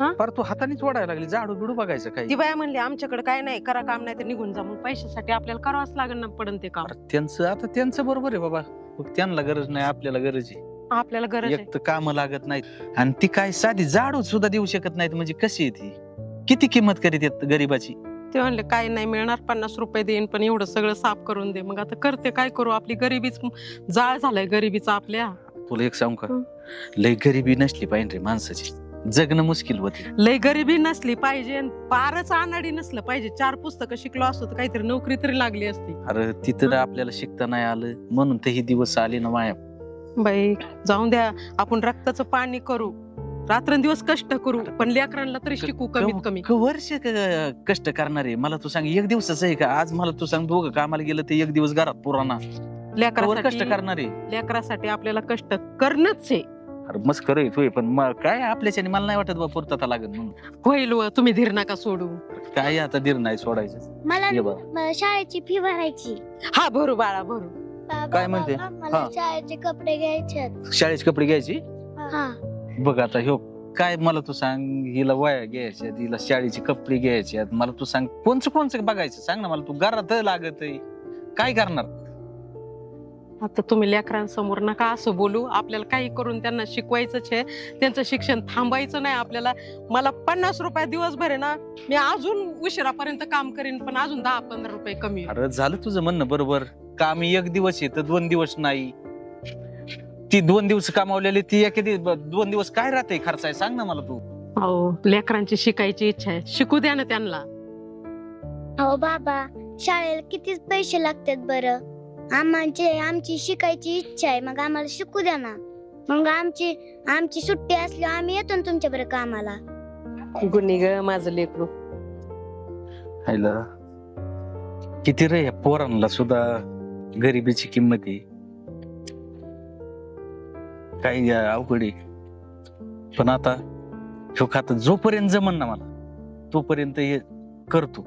हा? फार तू हातानेच ओढायला लागली. झाडू बिडू बघायचं काही. ती बाया म्हणली आमच्याकडे काय नाही करा काम नाही तर निघून जा. मग पैशासाठी आपल्याला करावंच लागेल ना पडन ते काम. अरे त्यांचं आता त्यांचं बरोबर आहे बाबा. मग त्यांना गरज नाही आपल्याला गरज आहे. आपल्याला गरज आहे. एक तर काम लागत नाहीत. आणि ती काय साधी झाडू सुद्धा देऊ शकत नाहीत. म्हणजे कशी आहे ती? किती किंमत करीत गरीबाची? ते म्हणले काय नाही मिळणार पन्नास रुपये देईन पण एवढं सगळं साफ करून दे. मग आता करते काय करू? आपली गरिबीच जाळ झालाय गरिबीचा आपल्या. तुला एक सांगू का. लय गरिबी नसली पाहिजे रे माणसाची. जगणं मुश्किल होते. लय गरिबी नसली पाहिजे आणि पारच अनाडी नसलं पाहिजे. चार पुस्तकं शिकलो असतो तर काहीतरी नोकरी तरी लागली असती. अरे तिथं आपल्याला शिकता नाही आलं. म्हणून ते ही दिवस आले ना माया. बाई जाऊन द्या. आपण रक्ताचं पाणी करू. रात्रंदिवस कष्ट करू. पण लेकरांना तरी शिकू कमीत कमी क- वर्ष क- कष्ट करणार. आहे मला तू सांग एक दिवसाच आहे का? आज मला तू सांग दोघं कामाला गेलं ते एक दिवस घरात पुराणा वर कष्ट लेकरासाठी करणार. आहे लेकरासाठी आपल्याला कष्ट करणंच आहे. अरे मस्त खरं तू पण म- काय आपल्याच्याने मला नाही वाटत बा पुरता लागत म्हणून. होईल व, तुम्ही धीर नका सोडू. काय आता दीर नाही सोडायचं? मला ये बा. मला शाळेची फी भरायची. हा भरू बाळा भरू. बाबा, काय म्हणते? बाबा, मला हा. शाळेचे कपडे घ्यायचे आहेत. शाळेचे कपडे घ्यायची? हा. बघ आता ह्यो काय मला तू सांग हिला वया घ्यायच्या हिला शाळेचे कपडे घ्यायचे मला तू सांग कोणचं कोणचं बघायचं? सांग ना मला तू घरात लागत आहे काय करणार? आता तुम्ही लेकरांसमोर नका असं बोलू. आपल्याला काही करून त्यांना शिकवायचंच आहे. त्यांचं शिक्षण थांबायचं नाही आपल्याला. मला पन्नास रुपये दिवसभर आहे ना मी अजून उशिरापर्यंत काम करीन पण अजून दहा पंधरा रुपये कमी होईल. अरे झालं तुझं म्हणणं बरोबर. काम एक दिवस येतं दोन दिवस नाही. ती दोन दिवस कामावलेली ती एक दोन दिवस काय राहते खर्च आहे? सांग ना मला तू. हो लेकरांची शिकायची इच्छा आहे. शिकू द्या ना त्यांना. हो बाबा शाळेला किती पैसे लागतात बरं? आम्हाचे आमची शिकायची इच्छा आहे. मग आम्हाला शिकू द्या ना. मग आमची आमची सुट्टी असली आम्ही येतो ना तुमच्या बरं कामाला. गुन्हे ग माझं लेकरू. हायला किती रे या पोरांना सुद्धा गरिबीची किंमत आहे. काही अवघड आहे. पण आता ह्यो खात जोपर्यंत जमन ना मला तोपर्यंत हे करतो.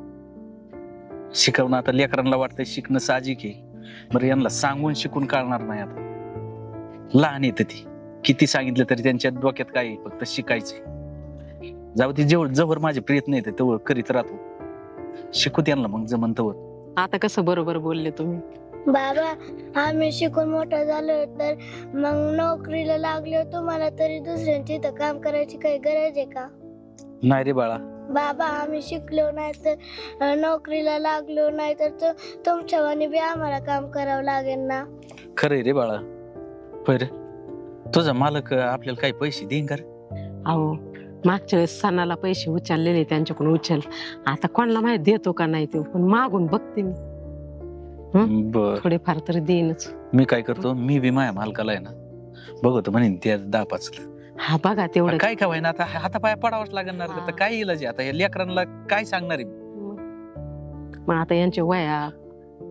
शिकवणं आता लेकरांना वाटतंय शिकणं साहजिक आहे. बरं यांना सांगून शिकून कळणार नाही आता. लहान येत ती. किती सांगितलं तरी त्यांच्या डोक्यात काय आहे, फक्त शिकायचंय. जाऊ ती जेवढ जवळ माझे प्रयत्न येते तेवढं करीत राहतो. शिकू त्यांना मग जमन तवर आता कसं बरोबर बोलले तुम्ही? बाबा आम्ही शिकून मोठं झालो तर मग नोकरीला लागलो तुम्हाला तरी दुसऱ्यांची इथं काम करायची काही गरज आहे का? नाही रे बाळा. बाबा आम्ही शिकलो नाही तर नोकरीला लागलो नाही तर तु- तुमच्या वाणी बी आम्हाला काम करावं लागेल ना? खरंय रे बाळा. पर तुझा मालक आपल्याला काही पैसे देईन का रे? अहो मागच्या वेळेस सणाला पैसे उचललेले त्यांच्याकडून उचल. आता कोणाला माहीत देतो का नाही तो पण मागून बघते मी. बर. थोडेफार तरी देईनच. मी काय करतो मी बी माझ्या मालकाला आहे ना बघतो म्हणेन त्या दहा पाच हा बघा तेवढं. काय काय ना आता हातापाया पडावंच लागणार हा. आता काय इलाज आहे? आता या लेकरांना काय सांगणार आहे मग. आता यांच्या वया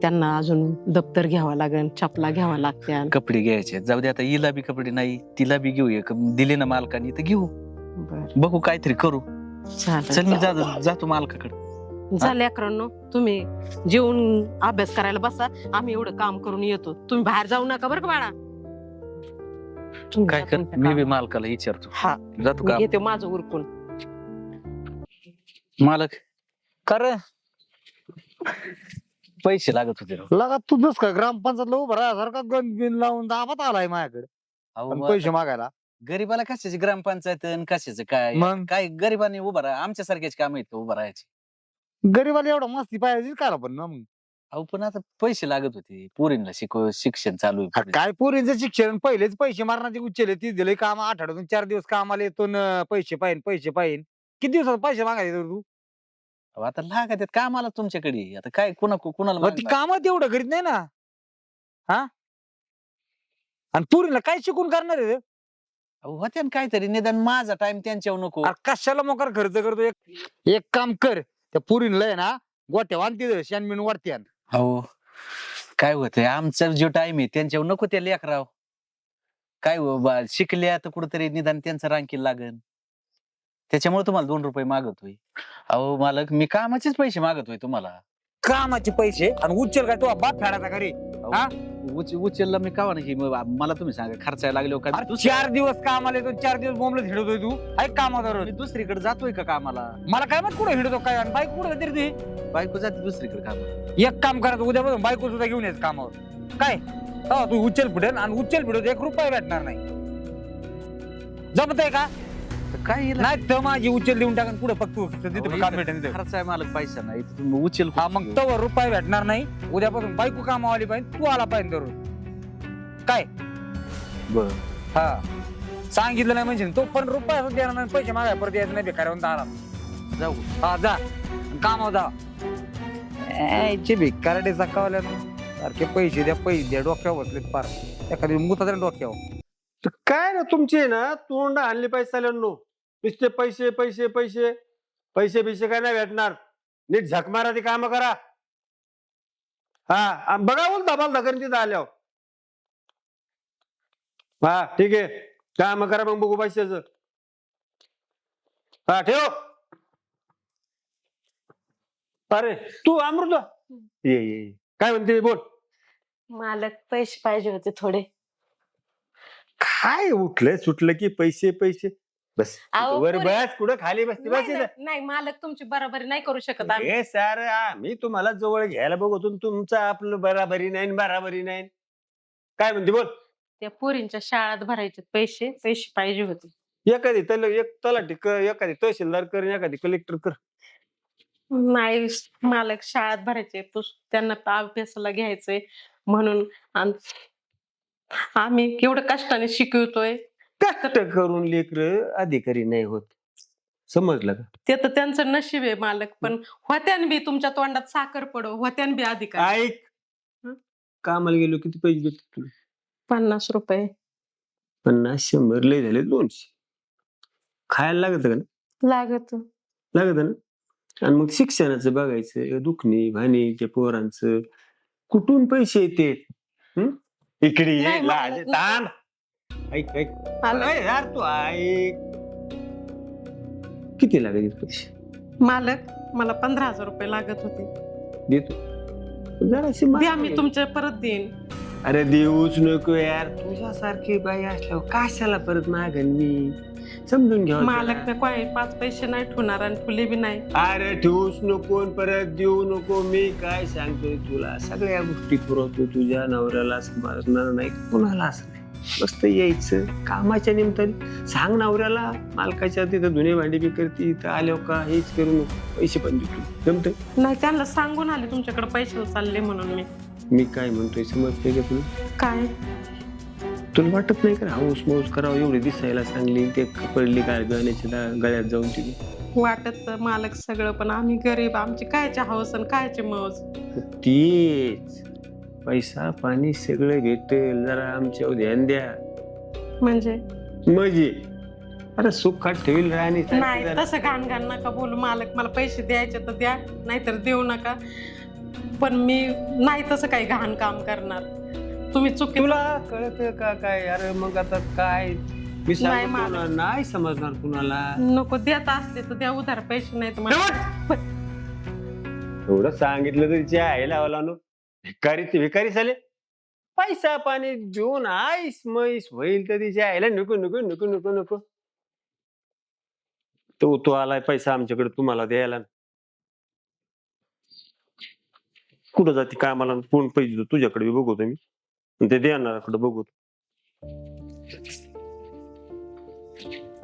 त्यांना अजून दप्तर घ्यावं लागेल चपला घ्यावा लागत्या कपडे घ्यायचे. जाऊ दे आता हिला बी कपडे नाही तिला बी घेऊ एक. दिले ना मालकाने तर घेऊ. बरं, बघू काहीतरी करू. चल मी जा- जातो मालकाकडे. जा लेकरांनो तुम्ही जेवून अभ्यास करायला बसा. आम्ही एवढं काम करून येतो. तुम्ही बाहेर जाऊ नका बरं का बाळा. काय कर मी बी. मालकाला विचारतो. हा. जातो मी का घेते माझं उरकून. मालक. कर पैसे लागत होते राव. लगा तुझंच का? ग्रामपंचायतला उभं राहण्यासारखा गण बिन लावून दाबात आलाय माझ्याकडे. अहो, आणि मग पैसे मागायला. गरीबाला कशाची ग्रामपंचायत आणि कशाचं काय? मग? काय गरिबाने उभा राहा. आमच्या सारख्याच काम आहेत उभा राहायचे? गरीबाला एवढा मस्ती पाहिजे काय पण ना मग? अहो पण आता पैसे लागत होते. पोरींना शिकव शिक्षण चालू आहे हा. काय पोरींचं शिक्षण? पहिलेच पैसे मारण्याचे उच्चले ती दिले काम आठवड्यातून चार दिवस कामाला येतो न पैसे पाहिजे पैसे पाहिजे किती दिवसात पैसे मागायचे तू? अहो, आता लागत आहेत कामाला तुमच्याकडे. आता काय कुणा कुणाला मग ती मागणार? कामात एवढं करीत नाही ना. हा? आणि पोरीला काय शिकून करणार आहे रे? अहो, होते ना काहीतरी. निदान माझा टाइम त्यांच्यावर नको. अरे कशाला मोकार खर्च करतो? एक एक काम कर. त्या पोरीला आहे ना गोट्या वानती शानमिन वाढते अहो काय होतंय? आमचा जो टाइम आहे त्यांच्यावर नको त्या लेकराव काय हो बा शिकल्या तर कुठेतरी निदान त्यांचं रांकील लागन. त्याच्यामुळे तुम्हाला दोन रुपये मागतोय. अहो मालक मी कामाचेच पैसे मागतोय तुम्हाला. कामाचे पैसे? आणि उच्चल काय तू बाप फेडायचा घरी? हा? उच उचलला मी कावा नाही मला तुम्ही सांगा खर्चायला लागलो का? अरे चार दिवस कामाला येतो चार दिवस बोंबलं हिडतोय तू. ऐक कामावर मी दुसरीकडे जातोय का कामाला? मला काय माहीत कुठं हिडतो काय आणि बाईक कुठं तरी ती? बायको जाते दुसरीकडे कामाला. एक काम करायचं उद्यापासून बायको सुद्धा घेऊन यायचं कामावर. काय? हो तू उचल फुटेल आणि उचल फुटेल एक रुपया भेटणार नाही. जमत आहे का? तर काय? नाही तर माझी उचल देऊन टाका पुढे फक्त तिथे काम इथं भेटेल तिथं. खर्च आहे मालक पैसा नाही इथं तुम्ही उचल हा मग तवर रुपये भेटणार नाही. उद्यापासून बायको कामावर आली पाहिजे तू आला पाहिजे दररोज काय? बर. हा. सांगितलं नाही म्हणजे तो पण रुपया सुद्धा देणार नाही पैसे मागाय परत यायचं नाही बेकार आला जाऊ. हा जा. कामावर जा. यायचे भिकारडे सकावल्या सारखे पैसे द्या पैसे द्या डोक्यावर बसलेत पार एखादी मुता तरी डोक्यावर. तर काय ना तुमचे ना तोंड आणले पैसे चालवणं नुसते पैसे पैसे पैसे. पैसे बिसे काय नाही भेटणार. नीट झक मारा ती काम करा. हा बघा बोल दबाल धकन तिथं आल्यावर. हा ठीक आहे. काम करा मग बघू पैशाच. हा ठेव. अरे तू अमृत. ये ये. काय म्हणते बोल. मालक पैसे पाहिजे होते थोडे. काय उठलं सुटलं की पैसे पैसे? बस अहो, वर पुरी- बस कुठं खाली बसते? बस नाही, इथं. नाही, नाही मालक तुमची बरोबरी नाही करू शकत आम्ही. हे सर आम्ही तुम्हाला जवळ घ्यायला बघतो तुमचं आपलं बराबरी नाही न बराबरी नाही. काय म्हणते बोल. त्या पोरींच्या शाळात भरायचे पैसे पैसे पाहिजे होते. एखादी तल एक तलाठी कर एखादी तहसीलदार कर आणि एखादी कलेक्टर कर. नाही मालक शाळेत भरायचे पुस- त्यांना प- अभ्यासाला घ्यायचंय म्हणून आम- आम्ही एवढं कष्टाने शिकवतोय. कष्ट करून लेकर अधिकारी नाही होत. समजलं का? ते तर त्यांचं नशीब आहे मालक पण होत्यान बी तुमच्या तोंडात साखर पडो होत्यान बी अधिकार. ऐक. हं? कामाला गेलो किती पैसे भेटतात तुला? पन्नास रुपये. पन्नास शंभर लय झाले दोनशे. खायला लागत का ना? लागत. लागत ना? आणि मग शिक्षणाचं बघायचं दुखणी भाणी त्या पोरांचं. कुठून पैसे येते? इकडे ये नाही, लाज मला- ताण. ऐक ऐक. अरे यार तू ऐक. किती लागत पैसे मालक मला पंधरा हजार रुपये लागत होते. देतो. जराशी द्या माग मी. तुमच्या परत देईन. अरे देऊच नको यार. तुझ्यासारखी बाई असल्यावर कशाला परत मागन मी? समजून घ्या मालक मी काय पाच पैसे नाही ठेवणार आणि फुले बी नाही. अरे ठेवूच नको आणि परत देऊ नको. मी काय सांगतोय तुला? सगळ्या गोष्टी पुरवतो तुझ्या नवऱ्याला समजणार नाही कुणाला असं नाही. मस्त यायचं. कामाच्या निमित्ताने सांग नवऱ्याला मालकाच्या तिथं धुणे भांडी बी करते इथं आल्यावर का हेच करू नको. पैसे पण देतो. जमतंय नाही त्यांना सांगून आले तुमच्याकडे पैसे चालले म्हणून मी. मी काय म्हणतोय समजतंय का तुला? काय? तुला वाटत नाही का हाऊस मौस करावं एवढी दिसायला चांगली ते पडली काय गाण्याच्या दा- गळ्यात जाऊन तिथे वाटत तर मालक सगळं पण आम्ही गरीब आमची कायचे हौस आणि कायचे मौज? तेच. पैसा पाणी सगळं भेटेल जरा आमच्यावर ध्यान द्या. म्हणजे? म्हणजे? अरे सुखात ठेवील राणी नाही तसं घाण घाण नका बोलू मालक मला पैसे द्यायचे तर द्या नाहीतर देऊ नका. पण मी नाही तसं काही घाण काम करणार. तुम्ही चुकी तुला कळत का काय? अरे मग आता काय? मी सांगतो मालक. ना, नाही समजणार कुणाला. नको देत असले तर द्या उधार पैसे नाही तर मला एवढं सांगितलं तरी जे आहे लावला नो भिकारी ते भिकारी झाले. पैसा पाणी देऊन आईस मैस होईल तर तिच्या आईला नको नको नको नको नको. तो तो आलाय पैसा आमच्याकडे तुम्हाला द्यायला. कुठं जाते कामाला? कोण पैसे देतो? तुझ्याकडे बी बघतो मी. ते देणाराकडे बघतो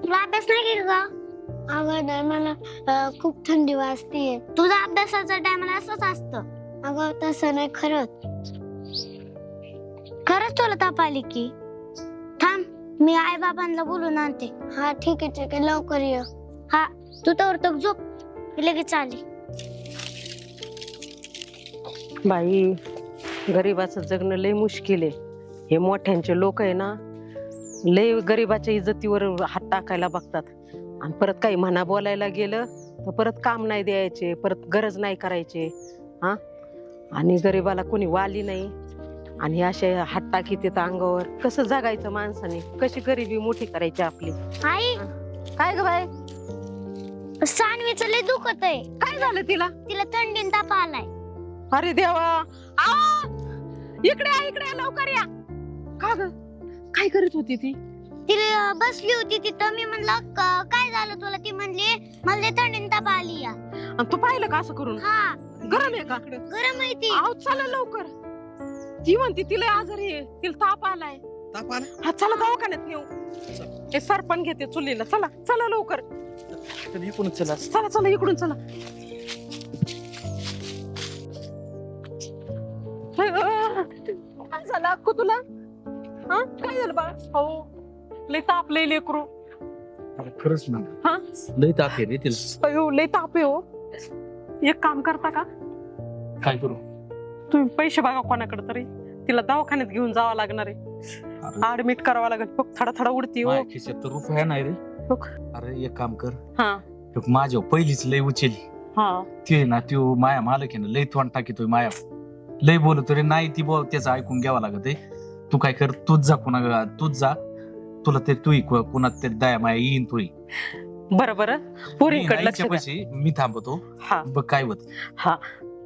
तुला अभ्यास नाही केला का अगं नाही मला अं, खूप थंडी वाजते. तुझा अभ्यासाचा टायमाला असंच असतं. अगं तसं नाही खरंच. खरंच तुला ताप आली की? थांब मी आई बाबांना बोलून आणते. हा ठीक आहे ठीक आहे लवकर ये. हा तू तर झोप. मी लगेच आली. बाई गरीबाचं जगणं लय मुश्किल आहे. हे मोठ्यांचे लोक आहे ना लय गरीबाच्या इज्जतीवर हात टाकायला बघतात. आणि परत काही म्हणा बोलायला गेलं तर परत काम नाही द्यायचे परत गरज नाही करायचे. हा? आणि गरीबाला कोणी वाली नाही. आणि असे हात टाकीत येतं अंगावर. कसं जगायचं माणसाने? कशी गरिबी मोठी करायची आपली? आई! काय ग बाय सानवीचं लय दुखत आहे काय झालं तिला? तिला थंडीन ताप आलाय. अरे देवा! आ! इकडे या, इकडे या, लवकर या. का ग? काय करीत होती ती? तिला बसली होती तिथं. मी म्हणलं "क- काय झालं तुला? ती म्हणली मला लय थंडीन ताप आली या. आणि तू पाहिलं का असं करून? हा. गरम आहे का गरम आहे ती. आहो चला लवकर. ती म्हणते तिला आजारी आहे. तिला ताप आलाय. ताप आला? हा चला दवाखान्यात नेऊ. हे सरपण घेते चुलीला. चला चला लवकर. तर इकडून चला. चला चला इकडून चला. अक्कू तुला? हा? काय झालं बा हो लय ताप लय लेकरू खरंच ना. हा? लय ताप आहे रे तिला. अयो लय ताप आहे हो. एक काम करता का? काय करू? तुम्ही पैसे बघा कोणाकडे तरी. तिला दवाखान्यात घेऊन जावं लागणार आहे. ऍडमिट करावं लागेल. बघ थडा थडा उडती हो. माझ्या खिशात तर रुपया नाही रे. बघ. अरे एक काम कर. हा. एक माझ्या पहिलीच लय उचली. हा. ते ना त्यो माया मालक आहे ना लय तोंड टाकीतोय माया लय बोलतो रे नाही ती बोल त्याचं ऐकून घ्यावं लागत आहे. तू काय कर तूच जा कुणा तूच जा. तुला ते तू कुणा ते दया माया येईन तू बरं बरं. पोरींकडे लक्ष द्या. मी थांबतो. हा. बघ काय होत.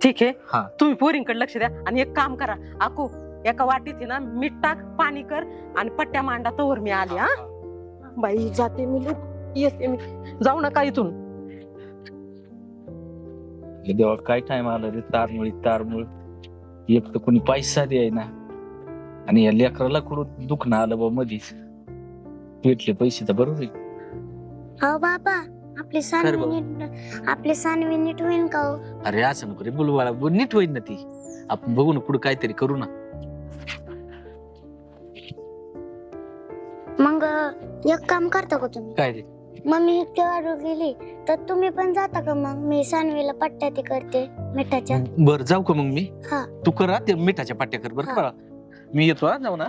ठीक आहे. हा. तुम्ही पोरींकडे लक्ष द्या आणि एक काम करा. आकू एका वाटीत आहे ना मीठ टाक पाणी कर आणि पट्ट्या मांडा तोवर मी आली हा. बाई जाते मी लय. येते मी. जाऊ नका इथून. देवा काय टाइम आला रे? तारमुळी तारमुळ. एक तर कोणी पैसा द्याय ना आणि या लेकराला कुठं दुखणं आलं बा मधीच. भेटले पैसे तर बरोबर आहे. हो बाबा आपली सानवी बाबा? नीट आपली सानवी नीट होईन का हो? अरे असं नको रे बुलवाला बोल, नीट होईल ना ती. आपण बघू ना पुढे काहीतरी करू ना. मग एक काम करता का तुम्ही? काय रे? मम्मी इतके वाढू गेली तर तुम्ही पण जाता का मग? मी सानवीला पट्ट्या ते करते मिठाच्या. बर जाऊ का मग मी? हा. तू कर ते मिठाच्या पाट्या कर बरं हा. का. मी येतो हा जाऊ ना.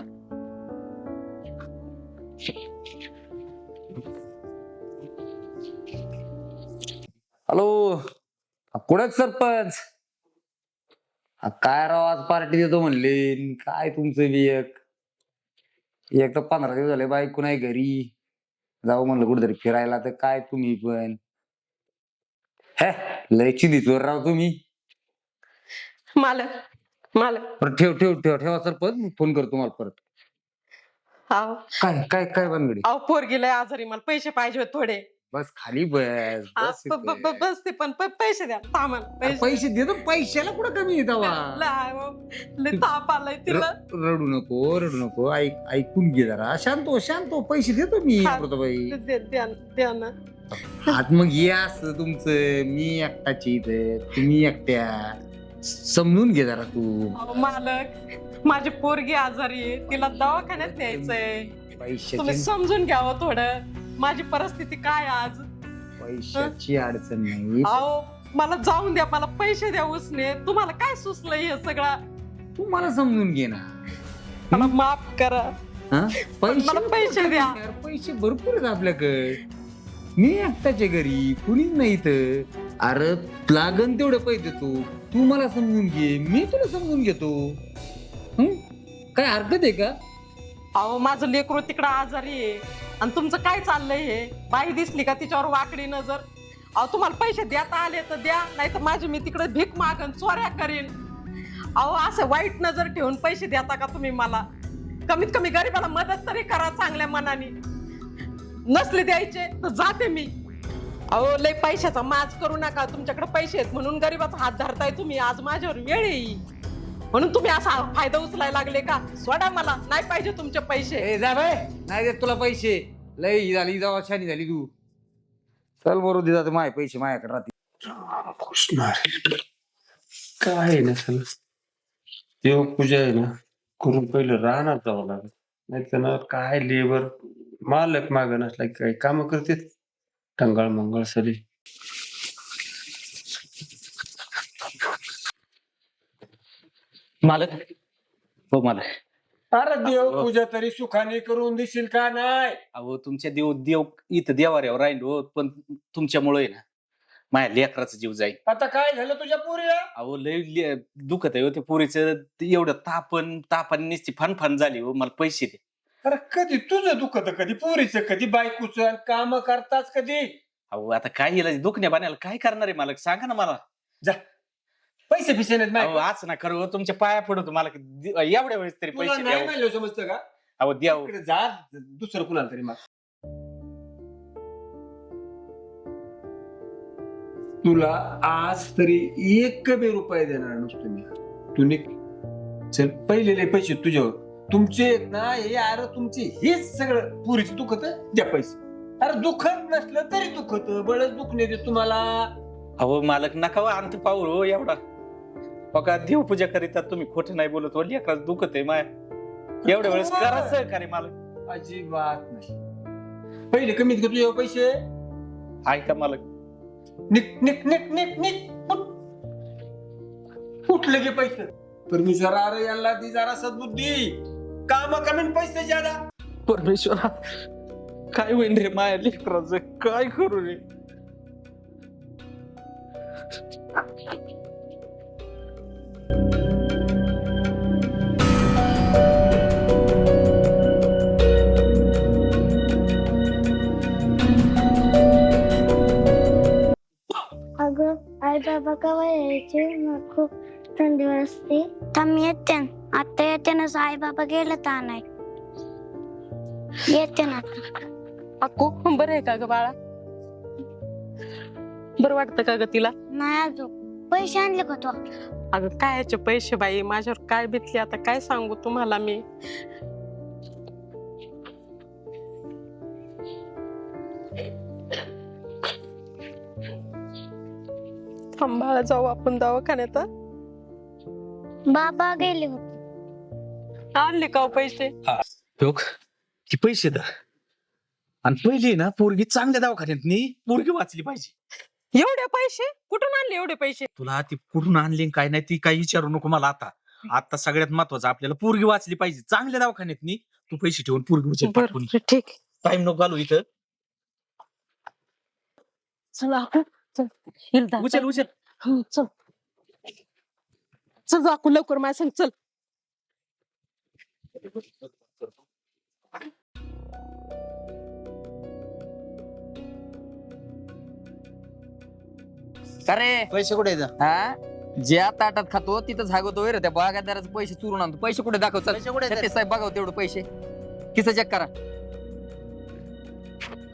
हॅलो कुठे सरपंच? हा, काय राव आज पार्टी देतो म्हणले न काय तुमचं बी एक? एक तर पंधरा दिवस झाले बायको नाही घरी? जाऊ म्हणलं कुठेतरी फिरायला तर काय तुम्ही पण? हे? लय चिंतीचोर राव तुम्ही. मालक मालक. बरं ठेव ठेव ठेव ठेवा सरपंच मी फोन करतो तुम्हाला परत. अहो काय काय काय बनगडी अहो पोरगी लय आजारी मला पैसे पाहिजे होते थोडे. बस खाली बस हा, बस ब- ब- ब- इथे. बसते पण प- पैसे द्या सामान अरे पैसे देतो पैशाला कुठं कमी आहे तेव्हा? लय हो, लय ताप आलाय तिला. र- रडू नको रडू नको ऐक ऐकून घे जरा. शांत हो शांत हो पैसे देतो मी हा. अमृताबाई दे- द्या द्या ना. आज मग ये असं तुमचं मी एकटाची इथे तुम्ही एकट्या. समजून घे जरा तू. अहो, मालक माझी पोरगी आजारी आहे तिला दवाखान्यात न्यायचंय. तुम्ही पैशाची समजून घ्यावं थोडं. माझी परिस्थिती काय आज? पैशाची अडचण नाही. अहो मला जाऊन द्या मला पैसे द्या उसने. तुम्हाला काय सुचलंय हे सगळं? तू मला समजून घे ना. मला माफ करा. हा? पैसे मला पैसे द्या. यार, पैसे भरपूर आहेत आपल्याकडे. मी एकटाच्या घरी कुणीच नाही इथं. अरे लागन तेवढे पैसे देतो. तू मला समजून घे मी तुला समजून घेतो. हं? काय हरकत आहे का? अहो माझं लेकरू तिकडं आजारी आहे. आणि तुमचं काय चाललंय हे? बाई दिसली का तिच्यावर वाकडी नजर? अहो तुम्हाला पैसे देता आले तर द्या नाही तर माझी मी तिकडे भीक मागन चोऱ्या करीन. अहो असं वाईट नजर ठेवून पैसे देता का तुम्ही मला? कमीत कमी गरीबाला मदत तरी करा चांगल्या मनाने. नसले द्यायचे तर जाते मी. अहो लय पैशाचा माज करू नका. तुमच्याकडे पैसे आहेत म्हणून गरीबाचा हात धरताय तुम्ही. आज माझ्यावर वेळ येईल म्हणून तुम्ही असा फायदा उचलायला लागले का? सोडा मला नाही पाहिजे तुमचे पैसे. ए जा बाय. नाही देत तुला पैसे. लय ही झाली जावा छानी झाली तू. चल बरोबर दे जाते माय पैसे माझ्याकडे राहते काय आहे ना सगळं देवपूजा आहे ना करून पहिलं राहणार जावं लागेल. नाही तर ना काय लेबर मालक माग नसला की काही काम करते टंगाळ मंगळ सरी. मालक? हो मालक. अरे देवपूजा तरी सुखाने करून देशील का नाही? अहो तुमच्या देव देव इथं देवाऱ्यावर राहील हो पण तुमच्यामुळे ना माझ्या लेकराचा जीव जाईल आता काय झालं तुझ्या पुरीला? अहो लय ले- दुखत आहे हो ते पोरीचं ते एवढं तापन तापाने नुसती फन झाली हो मला पैसे दे. अरे कधी तुझं दुखत कधी पुरीचं कधी बायकोचं काम करताच कधी? अहो आता काय येईल दुखण्या पाण्याला काय करणार आहे मालक? सांगा ना मला. जा. पैसे पिसे नाहीत अहो, माझ्याकडे. आज ना करू तुमच्या पाया पडतो मला दि- एवढ्या वेळेस तरी तुला पैसे नाही द्यावं. समजतं का? अहो द्यावं. जा दुसरं कुणाला तरी मग. तुला आज तरी एक बी रुपये देणार नसतो मी. तू निघ. चल पहिलेले पैसे तुझ्यावर. तुमचे आहेत ना हे अरे तुमचे हेच सगळं पुरीच दुखत द्या पैसे. अरे दुखत नसलं तरी दुखत बळच दुखणे दे तुम्हाला. अहो मालक नका वा अंत पाहू हो एवढा. बघा देवपूजा करीता तुम्ही खोटं नाही बोलत हो लेकराच दुखत आहे माय. एवढ्या वेळेस करा सहकार्य मालक अजिबात नाही. पहिले कमीत कमी तुझ्यावर पैसे. ऐका मालक निक निक निक निक निक. उठ. उठले गे पैसे. परमेश्वर अरे यांना दी जरा सद्बुद्धी. काम कमी न पैसे ज्यादा. परमेश्वरा काय होईन रे माया लेकराचं? काय करू रे? केव्हा यायचे. मग खूप थंडी वाजते. थांब येते न. आता येते ना. आई बाबा गेलं तर नाही येते ना. अक्कू बरं आहे का ग बाळा? बरं वाटतं का ग तिला? नाही अजून. पैसे आणले का तू? अगं काय याचे पैसे बाई? माझ्यावर काय बितले? आता काय सांगू तुम्हाला मी? थांब जाऊ आपण दवाखान्यात हं? बाबा गेले होते. आणले का हो पैसे? लोक ती पैसे दा. आणि पहिली ना पोरगी चांगल्या दवाखान्यात नी पोरगी वाचली पाहिजे. एवढे पैसे? कुठून आणले एवढे पैसे? तुला ती कुठून आणली आणि काय नाही ती काही विचारू नको मला आता. आता सगळ्यात महत्वाचं आपल्याला पोरगी वाचली पाहिजे. चांगल्या दवाखान्यात नी तू पैसे ठेवून पोरगी उचल ठीक. टाइम नको घालू इथं. चल आपण चल हिल दा- उचल उचल. हं, चल. चल जाकू लवकर माझ्या संग चल. अरे. पैसे कुठे आहेत? हा? ज्या ताटात खातो तिथंच हागवतो रे त्या बागायतदाराचे पैसे चुरून आणतो. पैसे कुठे दाखव चल. पैसे कुठे आहेत? साहेब बघाव तेवढे पैसे. किस चेक करा.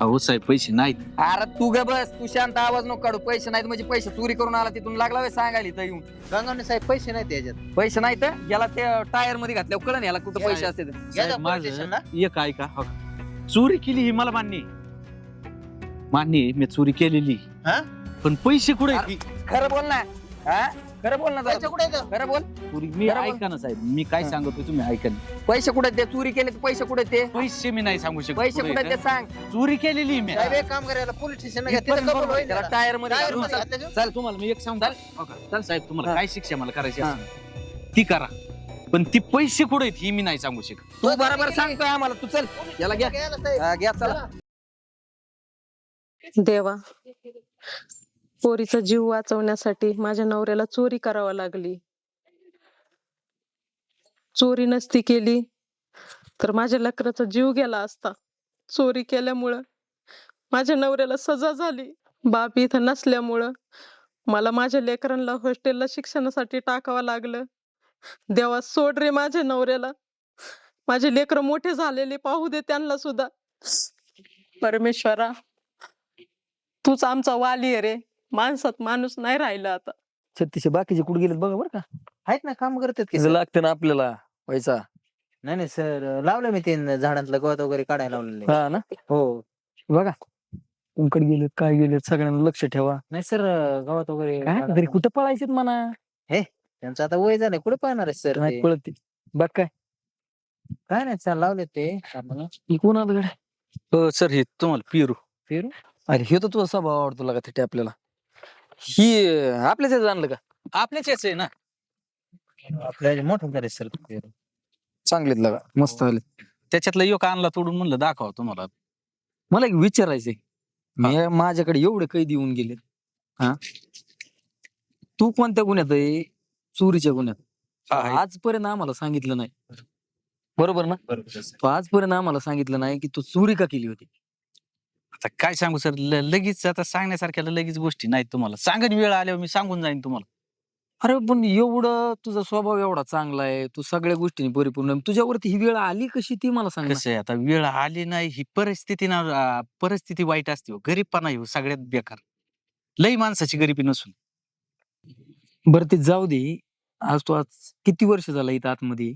अहो साहेब पैसे नाहीत अरे तू ग बस तू शांत आवाज नको काढू पैसे नाहीत म्हणजे पैसे चोरी करून आला तिथून लागला व्हय सांगायला इथं येऊन गंगावणे साहेब पैसे नाही त्याच्यात पैसे नाहीत याला ते टायरमध्ये घातल्यावर कळण याला कुठं पैसे असते ते. या साहेब, जा माझं police station ला. एक ऐका हो. चोरी केली ही मला मान्य आहे. मान्य आहे, मी चोरी केलेली हा? पण पैसे कुठे आहेत? खरं बोल ना हा खरं बोल ना पैसे. कुठे आहेत? खरं बोल चोरी मी बरोबर. ऐका ना साहेब मी काय. सांगतो तुम्ही ऐका ना. पैसे कुठे ते चोरी केले ते पैसे कुठे ते पैसे मी नाही सांगू शकत पैसे कुठे ते सांग का? चोरी केलेली मी साहेब एक काम करायला पोलीस इथपर्यंत बरोबर त्याला त्याला. टायरमध्ये टायर घालून मध्ये चल. तुम्हाला मी एक सांगतो हो का? चल साहेब तुम्हाला हा. काय शिक्षा मला करायची हा. असेल ती करा पण ती पैसे कुठे आहेत ही मी नाही सांगू शकत तू बरोबर सांगतोय आम्हाला तू चल याला घ्या घ्यायला साहेब. हा, घ्या चला देवा पोरीचा जीव वाचवण्यासाठी माझ्या नवऱ्याला चोरी करावी लागली चोरी नसती केली तर माझ्या लेकराचा जीव गेला असता. चोरी केल्यामुळं माझ्या नवऱ्याला सजा झाली. बाप इथं नसल्यामुळं मला माझ्या लेकरांना हॉस्टेलला शिक्षणासाठी टाकावं लागलं. देवा सोड रे माझ्या नवऱ्याला. माझे लेकर मोठे झालेले पाहू दे त्यांना सुद्धा. परमेश्वरा तूच आमचा वाली आहे रे. माणसात माणूस नाही राहिला आता. छत्तीसशे बाकीचे कुठे गेलेत बघा बरं का. आहेत ना काम करतात? लागते ना आपल्याला. पैसा नाही नाही सर लावलं मी ते झाडांतलं गवत वगैरे काढायला लावलेलं आहे. हा ना? हो. बघा. कुंकड गेलेत काय गेलेत सगळ्यांना लक्ष ठेवा. नाही सर गवत वगैरे काय काढायला तरी कुठं पळायचे म्हणा? त्यांचं आता वय झालंय. कुठे पाहणार आहे सर नाही पळत ते. बघ काय. काय नाही सर लावले ते. ही कोण आलं गड्या? हो सर हे तुम्हाला पिरू. पेरू? अरे हे तर तुझा स्वभाव आवडतो लागा ते आपल्याला ही आपल्याच आणलं का? आपल्याच आहे ना? आपल्या मोठं झाले सर चांगलेत लागा मस्त आले त्याच्यातला एक आणला तोडून म्हणलं दाखवा तुम्हाला. मला एक विचारायचंय. मी माझ्याकडे एवढे कैदी येऊन गेले हा? तू कोणत्या गुन्ह्यात आहे? चोरीच्या गुन्ह्यात. हा. आजपर्यंत आम्हाला सांगितलं नाही. बरोबर ना? तो आजपर्यंत आम्हाला सांगितलं नाही की तू चोरी का केली होती. आता काय सांगू सर लगेच आता सांगण्यासारख्या लगेच गोष्टी नाहीत तुम्हाला. सांगण वेळ आल्यावर मी सांगून जाईन तुम्हाला. अरे पण एवढं तुझा स्वभाव एवढा चांगला आहे तू सगळ्या गोष्टींनी परिपूर्ण आहे. तुझ्यावरती ही वेळ आली कशी ती मला सांग ना. कसं आहे आता वेळ आली नाही ही परिस्थिती ना आ, परिस्थिती वाईट असते हो. गरीबपणा येऊ सगळ्यात बेकार. लई माणसाची गरिबी नसून. बरं ते जाऊ दे. आज तू आज किती वर्ष झाला इथं आतमध्ये?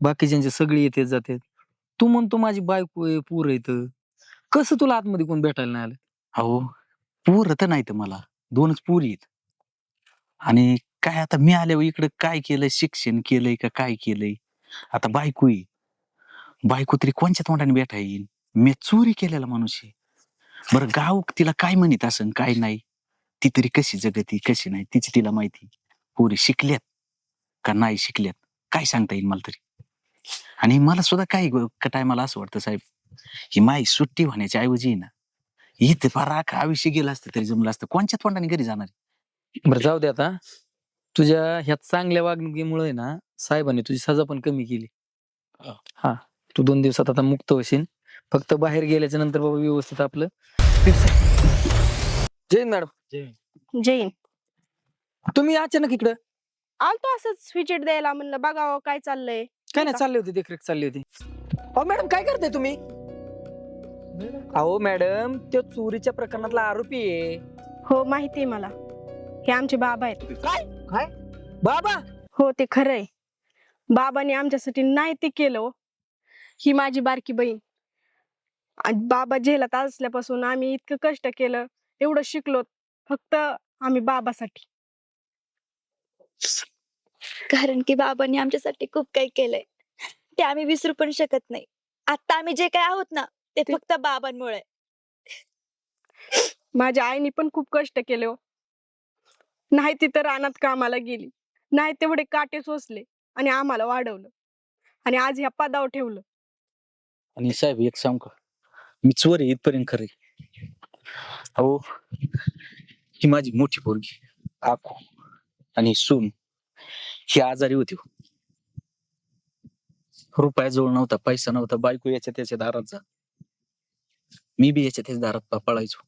बाकीच्यांचे सगळे येते जाते तू म्हणतो माझी बायको आहे पूर इथं. कसं तुला आतमध्ये कोण भेटायला नाही आलं? अहो पूर तर नाही तर मला. दोनच पूर आहेत. आणि काय आता मी आल्यावर इकडं काय केलंय? शिक्षण केलंय का काय केलंय? आता बायको आहे. बायको तरी कोणच्या तोंडाने भेटा येईल? मी चोरी केलेला माणूस आहे. बरं गाव तिला काय म्हणत असन काय नाही. ती तरी कशी जगती कशी नाही तिची तिला माहिती. पोरी शिकल्यात का नाही शिकल्यात? काय सांगता येईल मला तरी? आणि मला सुद्धा काय टायमाला असं वाटतं साहेब? ही माई सुट्टी होण्याच्या ऐवजी ना इथे फार आयुष्य गेलं असतं तरी जमलं असतं. कोणच्या तोंडाने घरी जाणार बरं जाऊ दे आता. तुझ्या ह्या चांगल्या वागणुकीमुळे ना साहेबांनी तुझी सजा पण कमी केली. हा. हा तू दोन दिवसात आता मुक्त होशील. फक्त बाहेर गेल्याच्यानंतर बाबा व्यवस्थित आपलं. जय हिंद मॅडम. जैन तुम्ही अचानक इकडं. आलतो असंच विजिट द्यायला म्हणलं बघावं काय चाललंय. काय नाही चालली होती देखरेख चालली होती. अहो मॅडम काय करताय तुम्ही? अहो मॅडम तो चोरीच्या प्रकरणातला आरोपी आहे. हो माहितीये मला. हे आमचे बाबा आहेत. बाबा! हो ते खरंय. बाबाने आमच्यासाठी नाही ते केलं हो. ही माझी बारकी बहीण. आणि बाबा जेलात असल्यापासून आम्ही इतकं कष्ट केलं एवढं शिकलो फक्त आम्ही बाबासाठी. कारण की बाबांनी आमच्यासाठी खूप काही केलंय. ते आम्ही विसरू पण शकत नाही. आता आम्ही जे काय आहोत ना ते ते- फक्त बाबांमुळे. माझ्या आईने पण खूप कष्ट केले हो. नाही तिथं रानात कामाला गेली. नाही तेवढे काटे सोसले आणि आम्हाला वाढवलं. आणि आज ह्या पदावर ठेवलं. आणि साहेब एक सांग का? मी चोर आहे इथपर्यंत खरे अहो ही माझी मोठी पोरगी आखू आणि सून ही आजारी होती हो. नव्हता पैसा नव्हता बायको याच्या त्याच्या दारात जा. मी बी याच्या त्याच्या दारात पळायचो.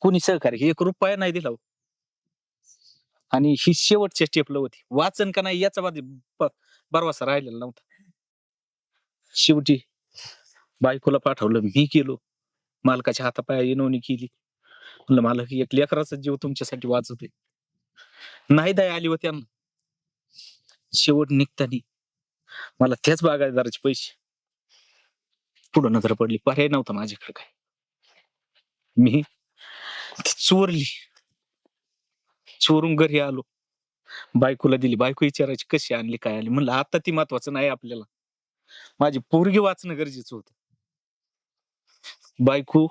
कोणी सहकार्य एक रुपया नाही दिला हो. आणि ही शेवटच्या स्टेपला होती. वाचन का नाही याचा बाधी बरवासा राहिलेला नव्हता. शेवटी बायकोला पाठवलं मी केलो मालकाच्या हातापाया येणवणी केली. म्हणलं मालक एक लेकराचा जीव तुमच्यासाठी वाचवते नाही दया आली होती शेवट निघतानी मला त्याच बागायदाराचे पैसे पुढं नजर पडली. पर्याय नव्हता माझ्याकडे काय. मी चोरली. चोरून घरी आलो. बायकोला दिली. बायको विचारायची कशी आणली काय आली म्हणलं आता ती महत्वाचं नाही आपल्याला. माझी पोरगी वाचणं गरजेचं होतं. बायको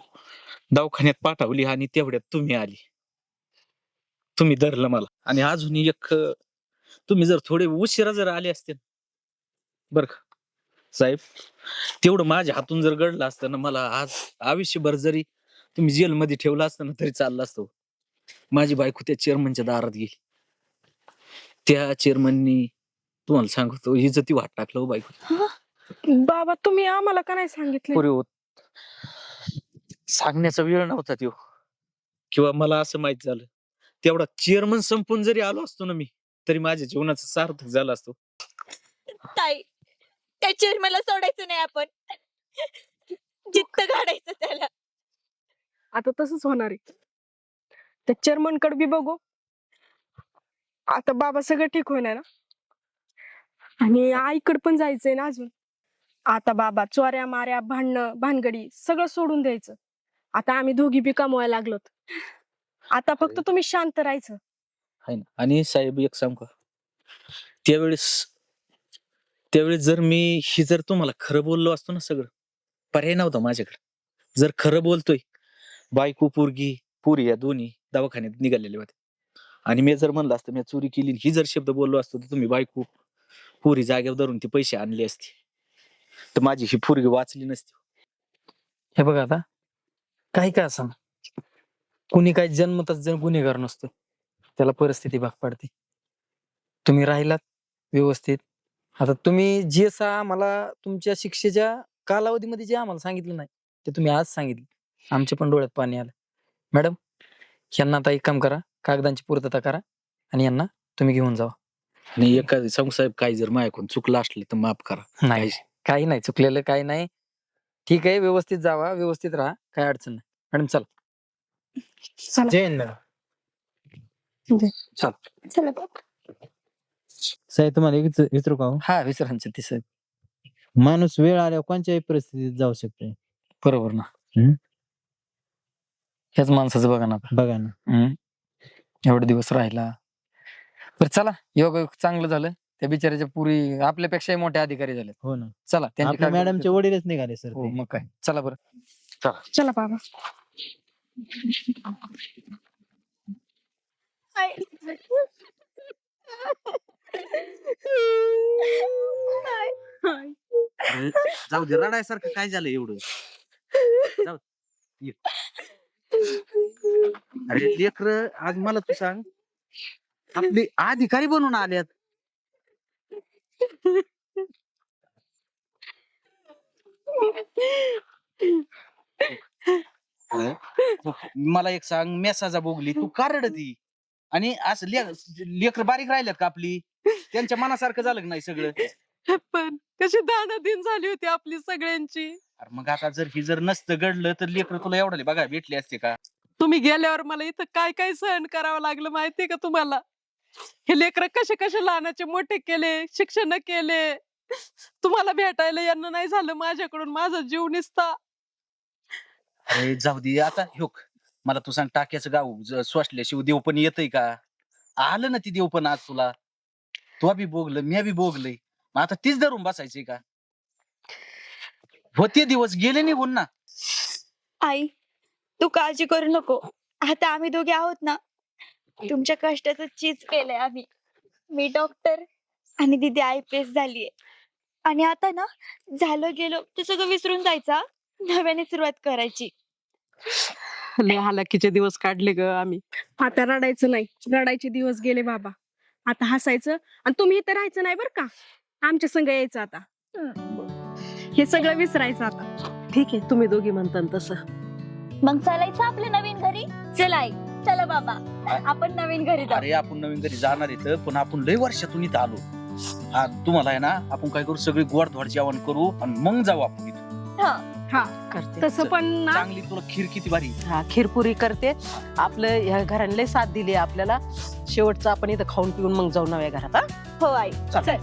दवाखान्यात पाठवली आणि तेवढ्यात तुम्ही आली. तुम्ही धरलं मला. आणि अजून एक तुम्ही जर थोडे उशिरा जर आले असते बर का? साहेब तेवढं माझ्या हातून जर घडलं असतं ना मला आज आयुष्यभर जरी तुम्ही जेलमध्ये ठेवलं असतं ना तरी चाललं असतं हो. माझी बायको त्या चेअरमनच्या दारात गेली. त्या चेअरमननी तुम्हाला सांगतो इज्जती वाट टाकलं हो बायको. बाबा तुम्ही आम्हाला का नाही सांगितलं? पुरे होत सांगण्याचा वेळ नव्हता तो किंवा मला असं माहीत झालं तेवढा चेअरमन संपून जरी आलो असतो ना मी तरी माझ्या जीवनाचं सार्थक झालं असतो. ताई त्या चेअरमॅनला सोडायचं नाही आपण. जित्त काढायचं त्याला. आता तसंच होणार आहे. त्या चेअरमनकडे बी बघू. आता बाबा सगळं ठीक होणार ना? आणि आईकडे पण जायचंय ना अजून. आता बाबा चोऱ्या माऱ्या भांडणं भानगडी सगळं सोडून द्यायचं. आता आम्ही दोघी बी कमवायला लागलोत. आता फक्त तुम्ही शांत राहायचं. आहे ना. आणि साहेब एक सांग का? त्यावेळेस त्यावेळेस जर मी ही जर तुम्हाला खरं बोललो असतो ना सगळं पर्याय नव्हता माझ्याकडे. जर खरं बोलतोय बायको पोरगी पुरी या दोन्ही दवाखान्यात निघालेले होते. आणि मी जर म्हणलं असतं मी चोरी केली ही जर शब्द बोललो असतो तर तुम्ही बायको पुरी जागेवर धरून ती पैसे आणले असते. तर माझी ही पोरगी वाचली नसती. हे बघा आता काही काय सांग कुणी काय जन्मतच जण गुन्हेगार नसतो त्याला परिस्थिती भाग पाडते. तुम्ही राहिलात व्यवस्थित. आता तुम्ही जे सा आम्हाला तुमच्या शिक्षेच्या कालावधीमध्ये जे आम्हाला सांगितलं नाही ते तुम्ही आज सांगितलं. आमच्या पण डोळ्यात पाणी आलं. मॅडम ह्यांना आता एक काम करा कागदांची पूर्तता करा आणि यांना तुम्ही घेऊन जावा. आणि एखादी सांगू साहेब काही जर माझ्याकडून चुकलं असलं तर माफ करा. नाही काही नाही चुकलेलं काही नाही. ठीक आहे व्यवस्थित जावा व्यवस्थित राहा काय अडचण नाही. मॅडम चला. चला. जैन चला. साहेब तुम्हाला एक विच- विचारू का हो? हा विसरांचं ते साहेब. माणूस वेळ आल्यावर कोणत्याही परिस्थितीत जाऊ शकतो बरोबर ना. हम्म. ह्याच माणसाचं बघा ना बघा ना. हम्म. एवढे दिवस राहिला. बरं चला. योग चांगलं झालं. त्या बिचाराच्या पुरी आपल्यापेक्षाही मोठे अधिकारी झाले हो ना. चला त्यांची आपल्या कागदपत्रं- मॅडमचे वडीलच निघाले सर हो मग काय. चला बरं. चला. बाबा. जाऊ दे. रडायसारखं काय झालं एवढं? जाऊ ये. अरे लेकर आज मला तू सांग. आपले अधिकारी बनून आल्यात मला एक सांग मेसाजा बोगली तू का रडती आणि असं लेकर बारीक राहिल्यात का आपली? त्यांच्या मनासारखं झालं का नाही सगळं? पण कशी दानादिन झाली होती आपली सगळ्यांची? अरे मग आता जर ही जर नसतं घडलं तर लेकर तुला एवढं बघा भेटले असते का? तुम्ही गेल्यावर मला इथं काय काय सहन करावं लागलं माहितीये का तुम्हाला? हे लेकर कसे कसे लहानाचे मोठे केले शिक्षण केले? तुम्हाला भेटायला यांना नाही झालं माझ्याकडून माझा जीव निसता. अरे जाऊ दे आता ह्योक मला तू सांग टाक्याचं गाव स्वसल्याशिवाय देव पण येतय का? आलं ना ती देव पण आज तुला. तू बी बोगलं मी बी बोगलय. मग आता तीच धरून बसायचंय का? होते दिवस गेले निघून ना. आई तू काळजी करू नको. आता आम्ही दोघे आहोत ना. तुमच्या कष्टाचं चीज केलंय आम्ही. मी डॉक्टर आणि दिदी आय पी एस झालीये. आणि आता ना झालं गेलो ते सगळं विसरून जायचा नव्याने सुरुवात करायची. लय हालाकीचे दिवस काढले ग आम्ही. आता रडायचं नाही. रडायचे दिवस गेले बाबा. आता हसायचं आणि तुम्ही इथं राहायचं नाही बरं का. आमच्या संग यायचं आता. हे सगळं विसरायचं आता. ठीक आहे तुम्ही दोघी म्हणता तसं. मग चालायचं आपल्या नवीन घरी? चला आई. चला बाबा. आपण नवीन घरी जाऊ. अरे आपण नवीन घरी जाणार इथं पण आपण लय वर्षातून इथं आलो. हा तुम्हाला आहे ना आपण काय करू सगळी गोड धोड जेवण करू आणि मग जाऊ आपण इथं करते. तसं पण ना. चांगली तुला खीर किती भारी. हा खीरपुरी करते. आपलं ह्या घराने लय साथ दिली आपल्याला. शेवटचं आपण इथं खाऊन पिऊन मग जाऊ नव्या घरात हा? हो आई. चल. चल.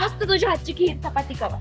मस्त तुझ्या हातची खीर चपाती कवा